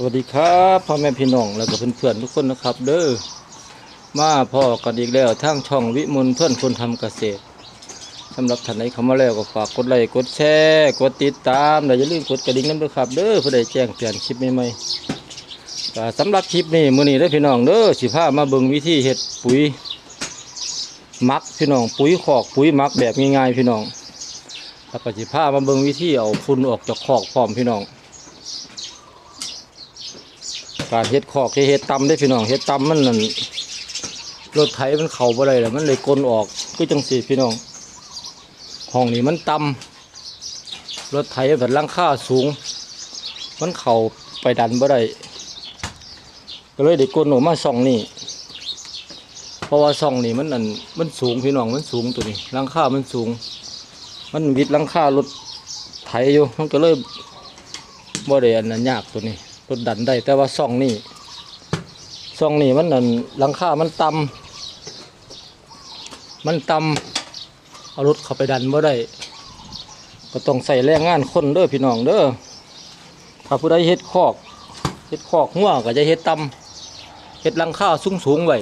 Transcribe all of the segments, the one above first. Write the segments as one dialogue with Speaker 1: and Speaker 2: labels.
Speaker 1: สวัสดีครับพ่อแม่พี่น้องแล้วก็เพื่อนๆทุกคนนะครับ เด้อมาพ่อกันอีกแล้วทางช่องวิมลเพื่อนคนทำเกษตรสำหรับท่านไหนเข้ามาแล้วก็ฝากกดไลค์กดแชร์กดติดตามและอย่าลืมกดกระดิ่งนั่นด้วยครับ เด้อเพื่อได้แจ้งเตือนคลิปใหม่ๆก็สำหรับคลิปนี้มื้อนี้ได้อพี่น้องเด้อสิพามาเบิ่งวิธีเฮ็ดปุ๋ยมักพี่น้องปุ๋ยขอกปุ๋ยมักแบบง่ายๆพี่น้องแล้วก็สิพามาเบิ่งวิธีเอาฝุ่นออกจากขอกพร้อมพี่น้อง การเฮ็ดคอกเฮ็ดตำได้พี่น้องเฮ็ดตำมันนั่นรถไถมันเข่าบ่ได้แล้วมันเลยกลนออกคือจังสีพี่น้องห้องนี้มันต่ำรถไถแบบลังค่าสูง มันเข่าไปดันบ่ได้ก็เลยได้กลนออกมาซ่องนี่เพราะว่าซ่องนี่มันนั่นมันสูงพี่น้องมันสูงตัวนี้ลังค่ามันสูง มันวิดลังค่ารถไถอยู่มันก็เลยบ่ได้อันนั้นยากตัวนี้ รถดันได้ แต่ว่าซ่องนี่ซ่องนี่มันนั่นหลังคามันต่ำมันต่ำเอารถเข้าไปดันบ่ได้ ก็ต้องใส่แรงงานคนเด้อพี่น้องเด้อถ้าผู้ใดเฮ็ดคอกเฮ็ดคอกหัวก็จะเฮ็ดต่ำเฮ็ดหลังคาสูงสูงไว้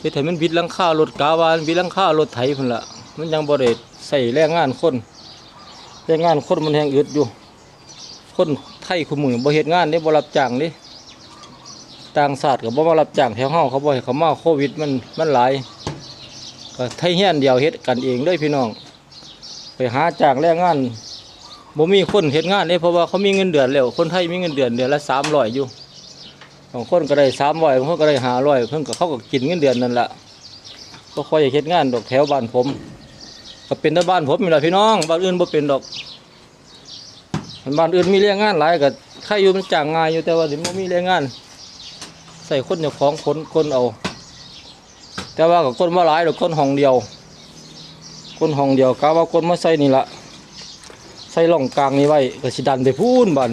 Speaker 1: เฮ็ดให้มันวิดหลังคารถกาวานวิดหลังคารถไถพุ่นละมันยังบ่ได้ใส่แรงงานคนแรงงานคนมันแหงอึดอยู่ คน ไทยคุมือบ่เฮ็ดงานนี่บ่รับจ้างนี่ต่างชาติก็บ่มารับจ้างแถวเฮาเขาบ่ให้เขามาโควิดมันมันหลายก็ไทยเฮียนเดียวเฮ็ดกันเองเลยพี่น้อง ไปหาจ้างแรงงานบ่มีคนเฮ็ดงานนี่เพราะว่าเขามีเงินเดือนแล้วคนไทยมีเงินเดือนเดือนละ300อยอยู่บางคนก็ได้300บางคนก็ได้500เพิ่นก็เขาก็กินเงินเดือนนั่นแหละก็ค่อยเฮ็ดงานดอกแถวบ้านผม ก็เป็นแต่บ้านผมนี่ล่ะพี่น้องบ้านอื่นบ่เป็นดอก บ้านอื่นมีแรงงานหลายก็ใครอยู่มันจ้างง่ายอยู่แต่ว่าเดี๋ยวมันมีแรงงาน ใส่คนเจ้าของคนคนเอา แต่ว่ากับคนมาหลายหรอกคนห้องเดียว คนห้องเดียวกะว่าคนมาใส่นี่ละใส่ร่องกลางนี่ไว้ก็สิดันไปพูนบัน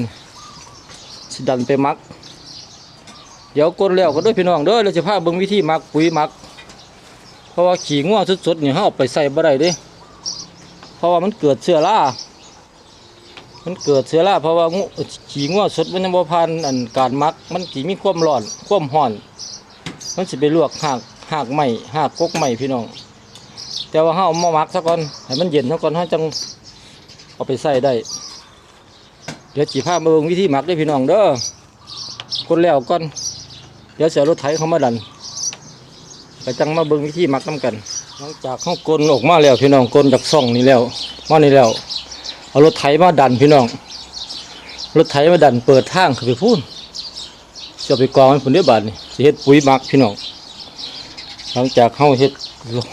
Speaker 1: สิดันไปมัก เดี๋ยวก้นแล้วก็ด้วยพี่น้องเด้อเราจะพาเบิ่งวิธีมักปุ๋ยมัก เพราะว่าขี้งัวสดๆนี่เฮาเอาไปใส่บ่ได้เด้เพราะว่ามันเกิดเชื้อรา มันเกิดเชื้อราเพราะว่างูขี้งัวสดมันยังบ่ผ่านอันการมัก มันสิมีความร้อนความร้อน มันสิไปลวกหากหากไม้หากกกไม้พี่น้อง แต่ว่าเฮาเอามามักซะก่อนให้มันเย็นซะก่อนเฮาจังเอาไปใส่ได้ เดี๋ยวจีพามาเบิ่งวิธีหมักเด้พี่น้องเด้อคนแล้วก่อน เดี๋ยวเสียรถไถเขามาดันก็จังมาเบิ่งวิธีหมักน้ำกัน หลังจากเขากลนออกมาแล้วพี่น้องกลนจากซ่องนี่แล้วมานี่แล้ว เอารถไถมาดันพี่น้อง รถไถมาดันเปิดทางขึ้นไปพูนจะไปกองให้ผลเดียบาทนี่เฮ็ดปุ๋ยมักพี่น้อง หลังจากเข้าเฮ็ด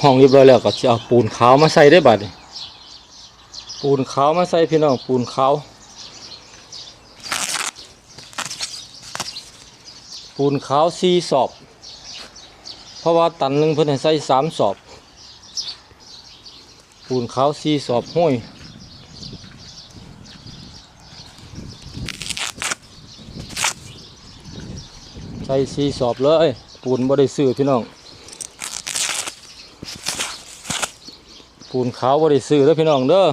Speaker 1: ห้องเรียบร้อยแล้วก็จะเอาปูนขาวมาใส่ได้บาทนี่ปูนขาวมาใส่พี่น้องปูนขาวปูนขาวสี่สอบ เพราะว่าตันหนึ่งเพิ่นให้ใส่สามสอบ ปูนขาวสี่สอบห้อย ส่สีสอบเลยปูนบ่ได้ซื้อพี่น้อง ปูนขาวบ่ได้ซื้อแล้วพี่น้องเด้อ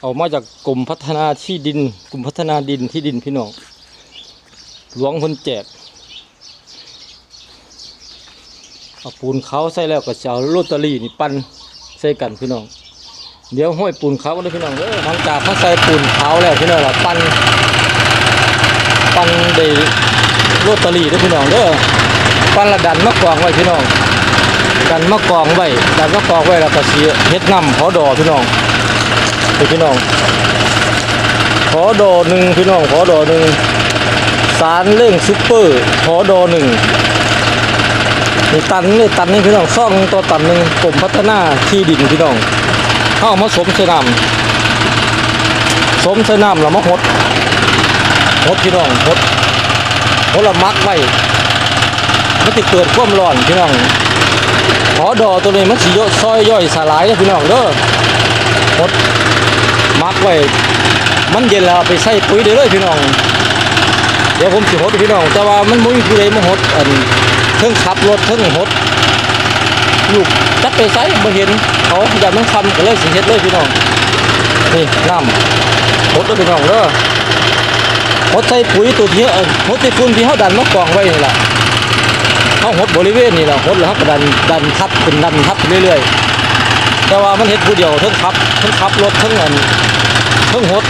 Speaker 1: เอามาจากกรมพัฒนาที่ดินกรมพัฒนาดินที่ดินพี่น้องหลวงเพิ่นแจกเอาปูนขาวใส่แล้วก็จะเอาโรตารี่นี่ปั้นใส่กันพี่น้อง เดี๋ยวห้อยปูนขาวเลยพี่น้องเด้อหลังจากเขาใส่ปูนขาวแล้วพี่น้องเราปั้นปั้นได้ โรตารี่ด้อพี่น้องเด้อปันละดันมะกองไว้พี่น้องดันมะกองไว้ดันมะกองไว้แล้วก็สีเฮ็ดน้ำขอดอพี่น้องไปพี่น้อง ขอดอหนึ่งพี่น้องขอดอหนึ่งสารเร่งซุปเปอร์ขอดอหนึ่งนี่ตันนี่ตันนี่พี่น้องซ่องตัวตันหนึ่งกรมพัฒนาที่ดินพี่น้องเข้ามาสมใส่น้ำสมใส่น้ำแล้วมาหดหดพี่น้องหด ผลมักไว้มันติดเกิดความร้อนพี่น้องหอดอตัวนี้มันสิย่อยซอยย่อยสลายพี่น้องเด้อหดมักไว้มันเย็นแล้วไปใส่ปุ๋ยได้เลยพี่น้อง เดี๋ยวผมสิหดพี่น้อง แต่ว่ามันบ่มีผู้ใดมาหดอันเพิ่งขับรถเพิ่องหดลูกจักไปใส่บ่เห็นเขาอย่ามันคำก็เลยสิเฮ็ดเลยพี่น้องนี่น้ำหดเด้อพี่น้องเด้อ หดใส่ปุ๋ยตัวที่เอ่อหดใส่ฝุ่นที่เขาดันมากองไว้นี่แหละเขาหดบริเวณนี่แหละหดแล้วเขาก็ดันดันทับเป็นดันทับเรื่อยๆ แต่ว่ามันเห็ดผู้เดียวทั้งทับทั้งทับรถทั้งเอันทั้งหด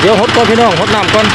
Speaker 1: เดี๋ยวหดก่อนพี่น้องหดน้ำก่อน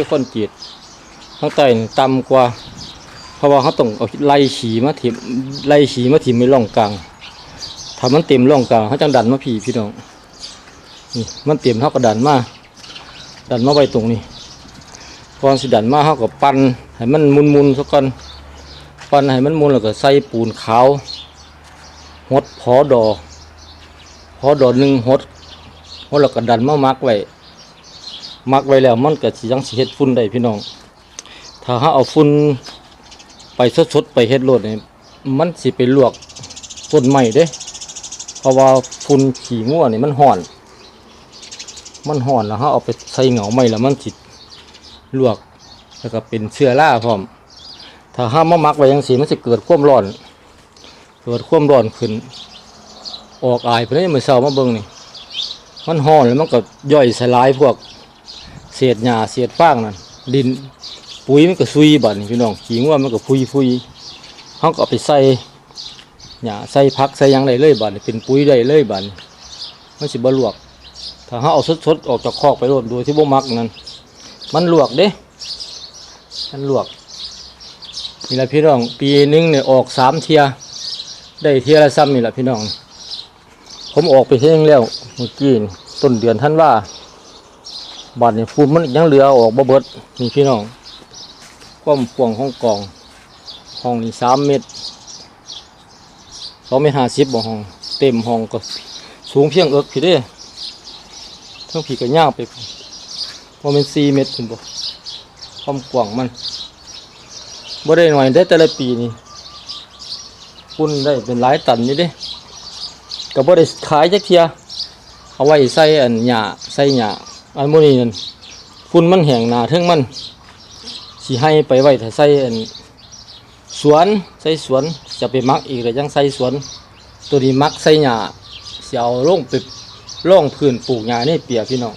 Speaker 1: ที่คนจีดข้างใต้ต่ำกว่า เพราะว่าเขาต้องเอาไล่ฉีมาถิ่มไล่ฉีมาถิ่มในร่องกลางถ้ามันเต็มร่องกลางเขาจังดันมาพี่พี่น้องนี่มันเต็มเขาก็ดันมาดันมาไว้ตรงนี้ก่อนสิดันมาเขาก็ปั้นให้มันมุนมุนๆซะก่อนปั้นให้มันมุนแล้วก็ใส่ปูนขาวหดพอดอพอดอหนึ่งหดหดแล้วก็ดันมามักไว้ มักไว้แล้วมันก็สิยังสิเฮ็ดฝุ่นได้พี่น้อง ถ้าเฮาเอาฝุ่นไปสดๆไปเฮ็ดโลดนี่มันสิไปลวกต้นไม้เด้ เพราะว่าฝุ่นขี้งัวนี่มันห่อน มันห่อนแล้วเฮาเอาไปใส่เหงาไม้แล้วมันสิลวกแล้วก็เป็นเชื้อราพร้อม ถ้าเฮามามักไว้จังซี่มันสิเกิดความร้อน เกิดความร้อนขึ้น ออกอายเพิ่นนี่มื้อเช้ามาเบิ่งนี่ มันห่อนแล้วมันก็ย่อยสลายพวก ศษหญ้าเศษฟางนั่นดินปุ๋ยมันก็ซุยบัดนี่พี่น้องขี้งัวมันก็พุยพุยเฮาก็เอาไปใส่หญ้าใส่ผักใส่ยังได้เลยบัดนี่เป็นปุ๋ยได้เลยบัดนี่มันสิบ่ลวก ถ้าเฮาเอาสดๆออกจากคอกไปโดโดยที่บ่มักนั่นมันลวกเด้ มันลวกนี่แหละพี่น้อง ปีหนึงเนี่ยออกสามเทีย ได้เทียละซ้ำนี่แหละพี่น้อง ผมออกไปเที่ยงแล้วเมื่อกี้นี่ต้นเดือนท่านว่า บาดนี่ฝุ่นมันยังเหลือออกบ่เบิดนี่พี่น้องความกว้างของกล่องห้องนี่สามเมตรสองเมตรห้าสิบบ่ห้อง เต็มห้องก็สูงเพียงเอิกพี่เด้ทั้งผีก็ย่าวไปพอเป็นสี่เมตรถึงบ่ความกว้างมันบ่ได้หน่อยได้แต่ละปีนี่ฝุ่นได้เป็นหลายตันนี่เด้ก็บ่ได้ขายจักเทียเอาไว้ใส่อันหญ้าใส่หญ้า อันโมนี้นั่นฝุ่นมันแห้งหนาเทิงมันสิให้ไปไว้ถ้าใส่อันสวนใส่สวนจะไปมักอีกแล้วยังใส่สวน ตัวนี้มักใส่หญ้าเสิเอาลงไปร่องพื้นปลูกหญ้านี่เปียกพี่น้อง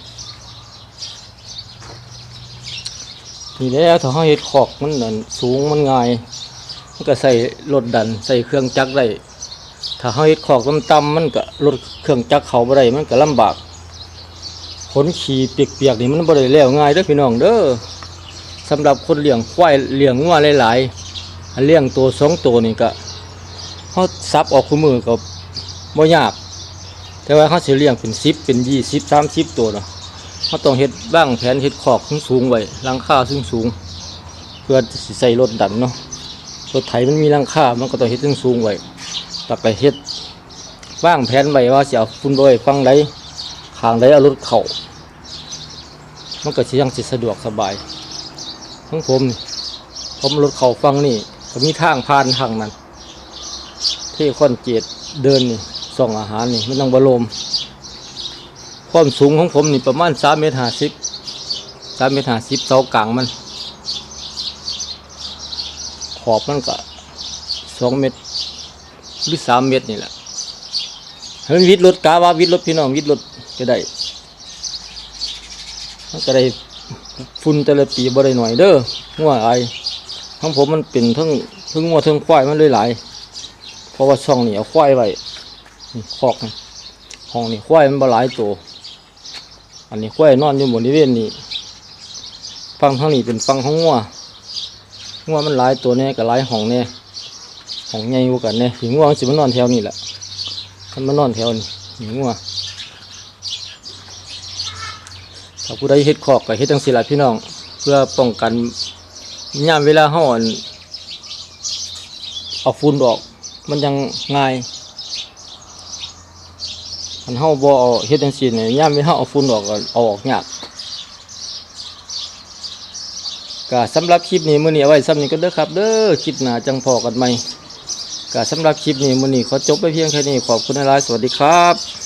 Speaker 1: นี่แล้วถ้าเฮาเฮ็ดคอกมันนั่นสูงมันง่ายมันก็ใส่รถดันใส่เครื่องจักรได้ถ้าเฮาเฮ็ดคอกต่ำๆมันก็รถเครื่องจักรเขาบ่ได้มันก็ลำบาก ขนขี่เปียกๆนี่มันบ่ได้แล้วง่ายเด้อพี่น้องเด้อสำหรับคนเลี้ยงควายเลี้ยงงัวหลายๆเลี้ยงตัวสองตัวนี่ก็เฮาซับออกคู่มือก็บ่ยาก แต่ว่าเขาสิเลี้ยงเป็น10เป็น20 30ตัวเนาะเขาต้องเฮ็ดบ้างแผนเฮ็ดคอกสูงๆไว้ลังคาสูงสูงเพื่อใส่รถดันเนาะรถไถมันมีลังคามันก็ต้องเฮ็ดสูงไว้แล้วก็เฮ็ดวางแผนไว้ว่าเสิเอาฝุ่นโดยฟังใด ขางใดเอารถเข้ามันก็สิยังสิสะดวกสบายของผมผมรถเข้าฟังนี่ก็มีทางผ่านทางนั้น ที่คอนเกตเดินนี่ส่องอาหารนี่มันต้องบรมความสูงของผมนี่ประมาณสามเมตรห้าสิบสามเมตรห้าสิบเสากลางมัน ขอบมันก็สองเมตรหรือสามเมตรนี่แหละให้มันวิดรถกาว่าวิดรถพี่น้องวิดรถ ก็ได้ก็ได้ฝุ่นแต่ละปีบ่ได้หน่อยเด้องัวไอทั้งผมมันเป็นทั้งทั้งงัวทั้งควายมันเลยหลาย เพราะว่าช่องนี่เอาควายไว้คอกนี่ห้องนี่ควายมันบ่หลายตัวอันนี้ควายนอนอยู่บริเวณนี้ฟังทางนี้เป็นฟังของงัวงัวมันหลายตัวแน่กับหลายห้องแน่ห้องใหญ่กว่ากันแน่หิงัวมันสิมันนอนแถวนี้แหละมันมานอนแถวนี้หิงัว ถ้าผู้ใดเฮ็ดคอกก็เฮ็ดจังซี่ล่ะพี่น้อง เพื่อป้องกันยามเวลาเฮาอั่นเอาฝุ่นออก มันยังง่ายอันเฮาบ่เอาเฮ็ดจังซี่เนี่ยยามมีเฮาเอาฝุ่นออกก็เอาออกยากก็สำหรับคลิปนี้มื้อนี้เอาไว้ซ้ำนี้ก็เด้อครับ เด้อคลิปหน้าจังพอกันใหม่ก็สำหรับคลิปนี้มื้อนี้ขอจบไปเพียงแค่นี้ขอบคุณหลายสวัสดีครับ